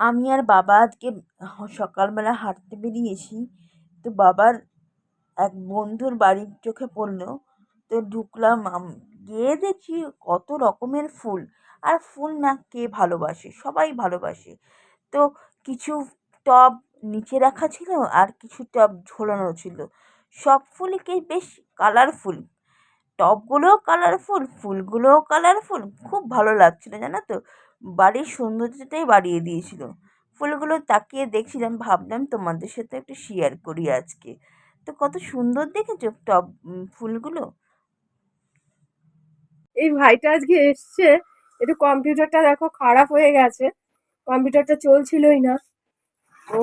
আমি আর বাবা আজকে সকালবেলা হাঁটতে বেরিয়েছি। তো বাবার এক বন্ধুর বাড়ির চোখে পড়ল। তো ঢুকলাম গিয়ে দেখছি কত রকমের ফুল। আর ফুল না কে ভালোবাসে, সবাই ভালোবাসে। তো কিছু টব নিচে রাখা ছিল আর কিছু টব ঝোলানো ছিল। সব ফুলই কি বেশ কালারফুল। টবগুলোও কালারফুল, ফুলগুলোও কালারফুল। খুব ভালো লাগছিল, জানো তো? বাড়ির সৌন্দর্যটাই বাড়িয়ে দিয়েছিল। ফুলগুলো তাকিয়ে দেখছিলাম, ভাবলাম তোমাদের সাথে একটু শেয়ার করি আজকে। তো কত সুন্দর দেখেছ টপ ফুলগুলো? এই ভাইটা আজকে এসছে, একটু কম্পিউটারটা দেখো খারাপ হয়ে গেছে, কম্পিউটারটা চলছিলই না। ও,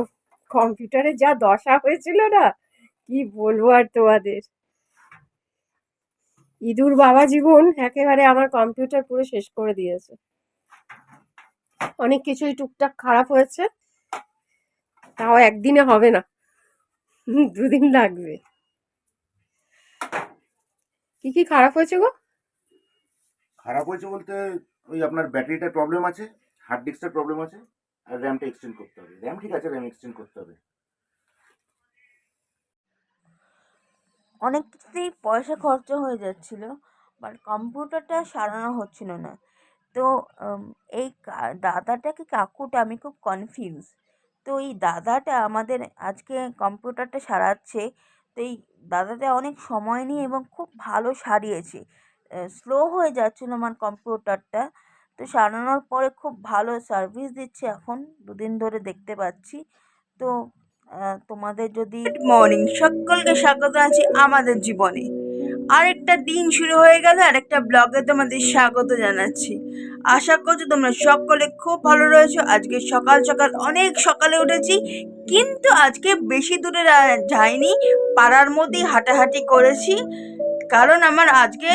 কম্পিউটারে যা দশা হয়েছিল না, কি বলব আর তোমাদের। ইঁদুর বাবা জীবন একেবারে আমার কম্পিউটার পুরো শেষ করে দিয়েছে। অনেক কিছুই টুকটাক খারাপ হয়েছে। তাও একদিনে হবে না। দুদিন লাগবে। কি কি খারাপ হয়েছে গো? খারাপ হয়েছে বলতে ওই আপনার ব্যাটারিটার প্রবলেম আছে হার্ড ডিস্কটার প্রবলেম আছে আর র্যামটা এক্সটেন্ড করতে হবে। র্যাম ঠিক আছে র্যাম এক্সটেন্ড করতে হবে। অনেক কিছুতেই পয়সা খরচা হয়ে যাচ্ছিল বাট কম্পিউটারটা সারানো হচ্ছিল না। তো এই দাদাটা কি কাকুটা? আমি খুব কনফিউজ তো এই দাদাটা আমাদের আজকে কম্পিউটারটা সারাচ্ছে। তো এই দাদাটা অনেক সময় নিয়ে এবং খুব ভালো সারিয়েছে। স্লো হয়ে যাচ্ছিল আমার কম্পিউটারটা। তো সারানোর পরে খুব ভালো সার্ভিস দিচ্ছে এখন। দুদিন ধরে দেখতে পাচ্ছি। তো তোমাদের যদি গুড মর্নিং সকলকে স্বাগত আছি আমাদের জীবনে। আরেকটা দিন শুরু হয়ে গেল, আরেকটা ব্লগে তোমাদের স্বাগত জানাচ্ছি। আশা করছি তোমরা সকলে খুব ভালো রয়েছো। আজকে সকাল সকাল অনেক সকালে উঠেছি, কিন্তু আজকে বেশি দূরে যাইনি। পাড়ার মধ্যেই হাঁটাহাঁটি করেছি, কারণ আমার আজকে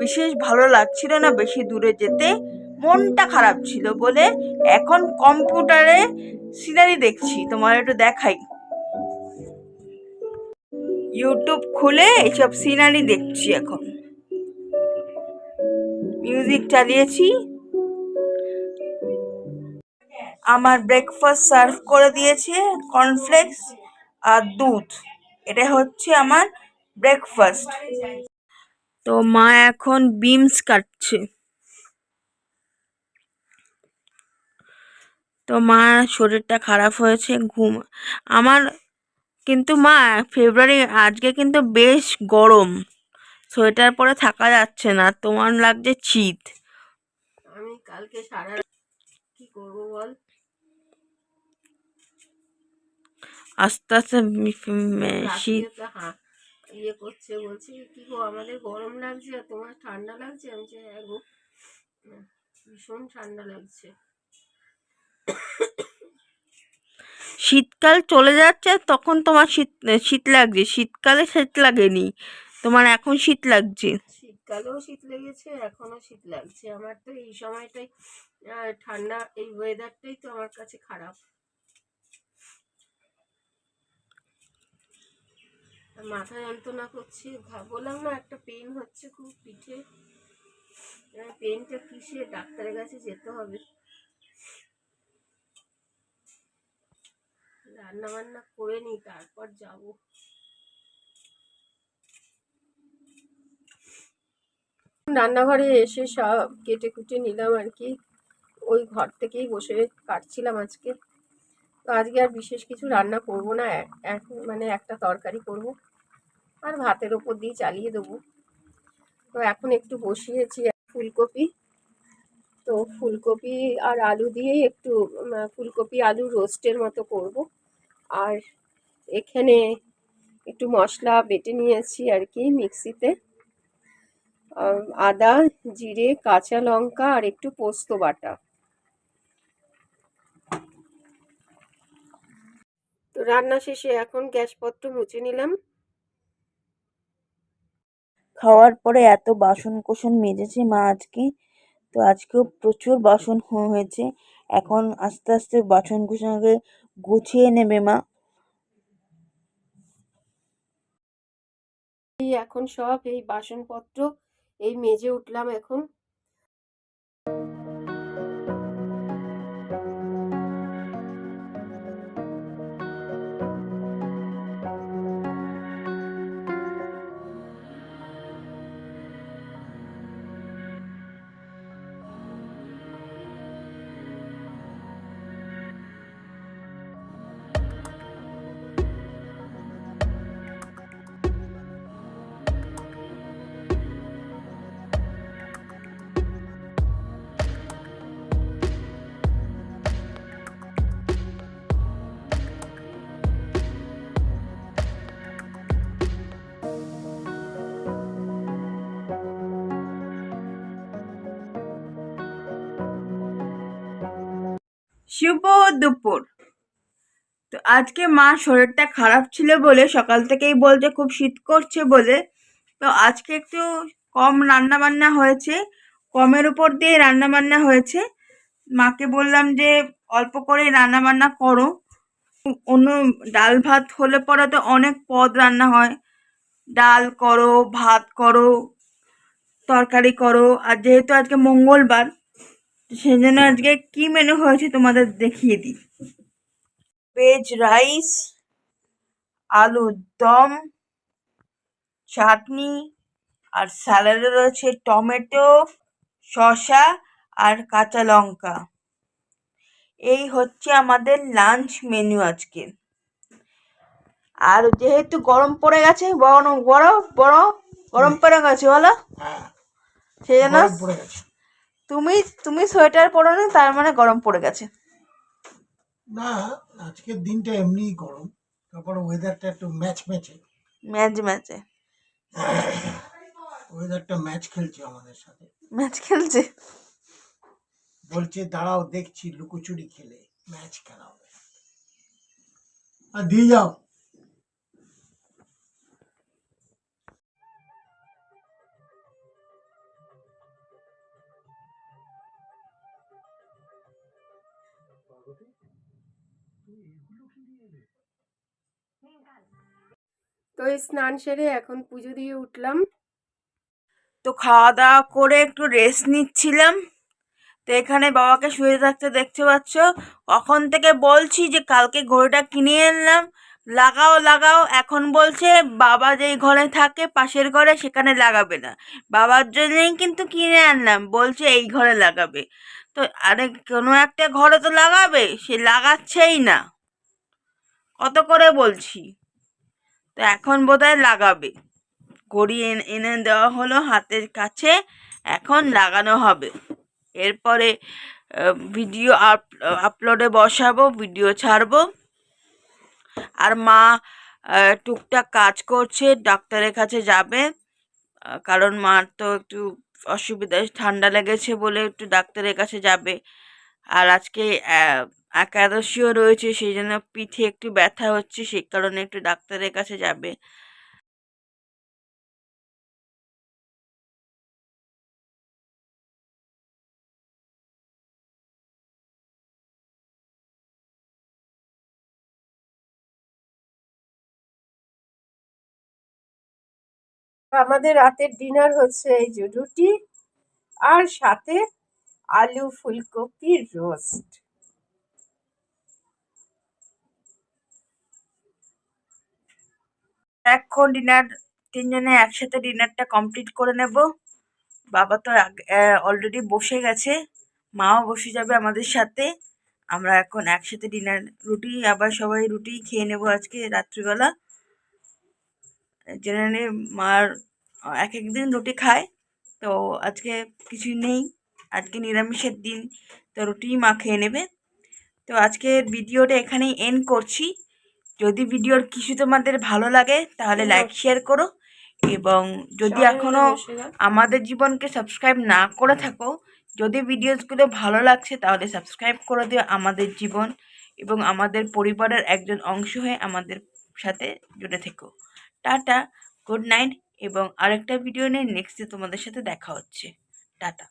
বিশেষ ভালো লাগছিল না বেশি দূরে যেতে। মনটা খারাপ ছিল বলে এখন কম্পিউটারে সিনারি দেখছি তোমার একটু দেখাই। ইউটিউব খুলে এইসব সিনারি দেখছি এখন। মিউজিক চালিয়েছি। আমার ব্রেকফাস্ট সার্ভ করে দিয়েছে কর্নফ্লেক্স আর দুধ। এটা হচ্ছে আমার ব্রেকফাস্ট তো মা এখন বিমস কাটছে। তো মা শরীরটা খারাপ হয়েছে, ঘুম আমার কিন্তু মা, ফেব্রুয়ারি আজকে কিন্তু বেশ গরম। সোয়েটার পরে থাকা যাচ্ছে না তোমার লাগছে শীত। আমি কালকে সারা কি করব বল? আস্তে আস্তে শীত। হ্যাঁ ইয়ে করছে বলছি কি গো আমাদের গরম লাগছে আর তোমার ঠান্ডা লাগছে? আমি যে হ্যাঁ গো ভীষণ ঠান্ডা লাগছে। শীতকাল চলে যাচ্ছে তখন তোমার শীত শীত লাগছে শীতকালে শীত লাগেনি। তোমার এখন শীত লাগছে? শীতকালেও শীত লেগেছে, এখনও শীত লাগছে। আমার তো এই সময়টাই ঠান্ডা, এই ওয়েদারটাই তো আমার কাছে খারাপ। মাথা যন্ত্রণা করছে বললাম না একটা পেন হচ্ছে খুব পিঠে। পেনটা কিসে? ডাক্তারের কাছে যেতে হবে। রান্না বান্না করে নিই, তারপর যাব। রান্নাঘরে এসে সব কেটে কুটে নিলাম আর কি। ওই ঘর থেকেই বসে কাটছিলাম আজকে। তো আজকে আর বিশেষ কিছু রান্না করব না, এক মানে একটা তরকারি করব। আর ভাতের ওপর দিয়ে চালিয়ে দেবো। তো এখন একটু বসিয়েছি ফুলকপি। তো ফুলকপি আর আলু দিয়েই একটু ফুলকপি আলু রোস্টের মতো করব। আর এখানে একটু মশলা বেটে নিয়েছি আর কি মিক্সিতে। আদা জিরে কাঁচা লঙ্কা আর একটু পোস্ত বাটা। তো রান্না শেষে এখন গ্যাসপত্র মুছে নিলাম। খাওয়ার পরে এত বাসন কোসন মেজেছে মা আজকে তো আজকেও প্রচুর বাসন হয়েছে। এখন আস্তে আস্তে বাসন কুসনকে গুছিয়ে নেবে মা। এখন সব এই বাসনপত্র এই মেজে উঠলাম এখন। দুপুর। তো আজকে মা শরীরটা খারাপ ছিল বলে সকাল থেকেই বলছে খুব শীত করছে বলে। তো আজকে একটু কম রান্না বান্না হয়েছে, কমের উপর দিয়ে রান্না বান্না হয়েছে। মাকে বললাম যে অল্প করে রান্না বান্না করো। অন্য ডাল ভাত হলে পরে তো অনেক পদ রান্না হয়। ডাল করো, ভাত করো, তরকারি করো। আর যেহেতু আজকে মঙ্গলবার সেই জন্য আজকে কি মেনু হয়েছে তোমাদের দেখিয়ে দিই। ভেজ রাইস আলুর দম চাটনি আর স্যালাডে রয়েছে টমেটো শসা আর কাঁচা লঙ্কা। এই হচ্ছে আমাদের লাঞ্চ মেনু আজকে। আর যেহেতু গরম পড়ে গেছে বড় বড় বড় গরম পড়ে গেছে বলো। হ্যাঁ সেই জন্য তুমি তুমি সোয়েটার পরো না তার মানে গরম পড়ে গেছে। না আজকের দিনটা এমনিই গরম তারপর ওয়েদারটা একটু ম্যাচ ম্যাচে ম্যাচ ম্যাচে ওয়েদারটা ম্যাচ খেলছে আমাদের সাথে। ম্যাচ খেলছে? বলছে দাঁড়াও দেখছি লুকোচুরি খেলে ম্যাচ খেলা হবে। আর দিয়ে যাও। তো এই স্নান সেরে এখন পুজো দিয়ে উঠলাম। তো খাওয়া দাওয়া করে একটু রেস্ট নিচ্ছিলাম। তো এখানে বাবাকে শুয়ে থাকতে দেখতে পাচ্ছ। কখন থেকে বলছি যে কালকে ঘড়িটা কিনে আনলাম। লাগাও লাগাও, এখন বলছে বাবা যেই ঘরে থাকে পাশের ঘরে সেখানে লাগাবে না। বাবার জন্যই কিন্তু কিনে আনলাম, বলছে এই ঘরে লাগাবে। তো আরে কোনো একটা ঘরে তো লাগাবে, সে লাগাচ্ছেই না। কত করে বলছি? তো এখন বোধহয় লাগাবে। ঘড়ি এনে দেওয়া হলো হাতের কাছে, এখন লাগানো হবে। এরপরে ভিডিও আপ, আপলোডে বসাবো, ভিডিও ছাড়বো। আর মা টুকটাক কাজ করছে, ডাক্তারের কাছে যাবে। কারণ মার তো একটু অসুবিধা, ঠান্ডা লেগেছে বলে একটু ডাক্তারের কাছে যাবে। আর আজকে একাদশীও রয়েছে, সেই জন্য পিঠে একটু ব্যথা হচ্ছে, সেই কারণে একটু ডাক্তারের কাছে যাবে। আমাদের রাতের ডিনার হচ্ছে এই যে রুটি আর সাথে আলু ফুলকপির রোস্ট এখন ডিনার তিনজনে একসাথে ডিনারটা কমপ্লিট করে নেব। বাবা তো অলরেডি বসে গেছে, মাও বসে যাবে আমাদের সাথে। আমরা এখন একসাথে ডিনার রুটি, আবার সবাই রুটি খেয়ে নেব আজকে রাত্রিবেলা। জেনারেলি মার এক এক দিন রুটি খায়। তো আজকে কিছু নেই। আজকে নিরামিষের দিন তো রুটিই মা খেয়ে নেবে। তো আজকের ভিডিওটা এখানেই এন্ড করছি। যদি ভিডিওর কিছু তোমাদের ভালো লাগে তাহলে লাইক শেয়ার করো। এবং যদি সবাই এখনও মিলে বসে গেল। আমাদের জীবনকে সাবস্ক্রাইব না করে থাকো যদি ভিডিওসগুলো ভালো লাগছে তাহলে সাবস্ক্রাইব করে দিও আমাদের জীবন এবং আমাদের পরিবারের একজন অংশ হয়ে আমাদের সাথে জুড়ে থেকো। টাটা গুড নাইট এবং আরেকটা ভিডিও নিয়ে নেক্সটে তোমাদের সাথে দেখা হচ্ছে। টাটা।